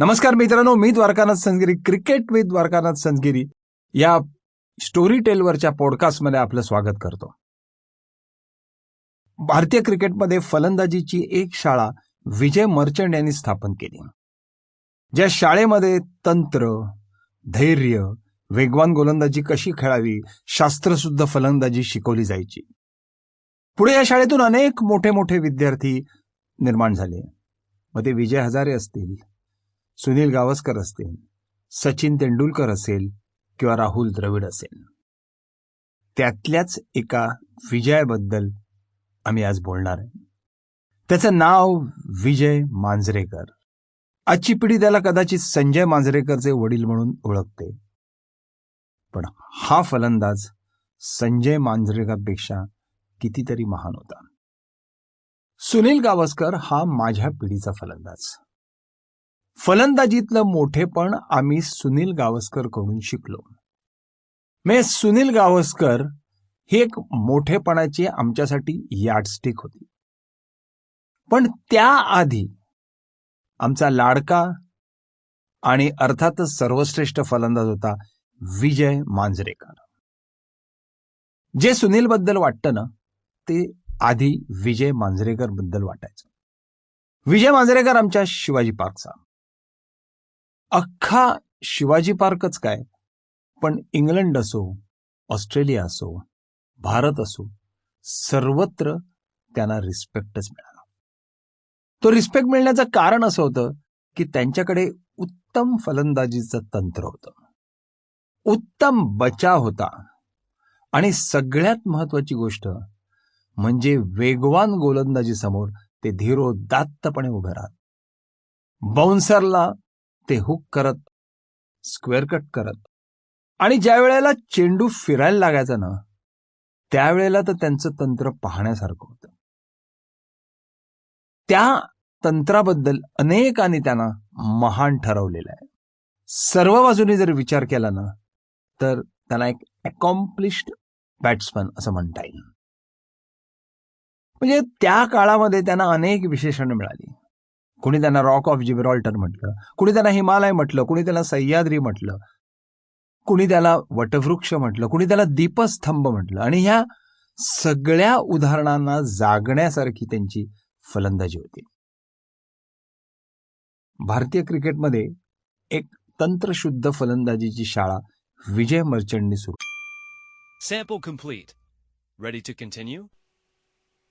नमस्कार मित्रांनो मी द्वारकानाथ संगिरी क्रिकेट विथ द्वारकानाथ संगिरी या स्टोरी टेलवरच्या पॉडकास्टमध्ये आपलं स्वागत करतो. भारतीय क्रिकेटमध्ये फलंदाजीची एक शाळा विजय मर्चंट यांनी स्थापन केली. ज्या शाळेमध्ये तंत्र धैर्य वेगवान गोलंदाजी कशी खेळावी शास्त्रशुद्ध फलंदाजी शिकवली जायची. पुढे या शाळेतून अनेक मोठे मोठे विद्यार्थी निर्माण झाले. मग ते विजय हजारे असतील सुनील गावस्कर असतील सचिन तेंडुलकर असेल किंवा राहुल द्रविड असेल. त्यातल्याच एका विजयाबद्दल आम्ही आज बोलणार आहे. त्याचं नाव विजय मांजरेकर. आजची पिढी त्याला कदाचित संजय मांजरेकरचे वडील म्हणून ओळखते. पण हा फलंदाज संजय मांजरेकरपेक्षा कितीतरी महान होता. सुनील गावस्कर हा माझ्या पिढीचा फलंदाज. फलंदाजीतलं मोठेपण आम्ही सुनील गावस्करकडून शिकलो मे सुनील गावस्कर ही एक मोठेपणाची आमच्यासाठी यार्डस्टिक होती. पण त्याआधी आमचा लाडका आणि अर्थातच सर्वश्रेष्ठ फलंदाज होता विजय मांजरेकर. जे सुनील बद्दल वाटतं ना ते आधी विजय मांजरेकरबद्दल वाटायचं. विजय मांजरेकर आमच्या शिवाजी पार्कचा. अख्खा शिवाजी पार्कच काय? पण इंग्लंड असो ऑस्ट्रेलिया असो भारत असो सर्वत्र त्यांना रिस्पेक्टच मिळाला. तो रिस्पेक्ट मिळण्याचं कारण असं होतं की त्यांच्याकडे उत्तम फलंदाजीचं तंत्र होतं. उत्तम बचाव होता. आणि सगळ्यात महत्वाची गोष्ट म्हणजे वेगवान गोलंदाजी समोर ते धीरोदात्तपणे उभे राहत. बाउन्सरला ते हुक करत स्क्वेअर कट करत. आणि ज्या वेळेला चेंडू फिरायला लागायचा ना त्यावेळेला तर त्यांचं तंत्र पाहण्यासारखं होतं. त्या तंत्राबद्दल अनेकांनी त्यांना महान ठरवलेलं आहे. सर्व बाजूने जर विचार केला ना तर त्यांना एक अकॉम्प्लिश्ड बॅट्समन असं म्हणता येईल. म्हणजे त्या काळामध्ये त्यांना अनेक विशेषणं मिळाली. कुणी त्यांना रॉक ऑफ जिब्रॉल्टर म्हटलं कुणी त्यांना हिमालय म्हटलं कुणी त्याला सह्याद्री म्हटलं कुणी त्याला वटवृक्ष म्हटलं कुणी त्याला दीपस्तंभ म्हटलं आणि ह्या सगळ्या उदाहरणांना जागण्यासारखी त्यांची फलंदाजी होती भारतीय क्रिकेटमध्ये एक तंत्रशुद्ध फलंदाजीची शाळा विजय मर्चंटनी सुरू Sample complete. Ready to continue?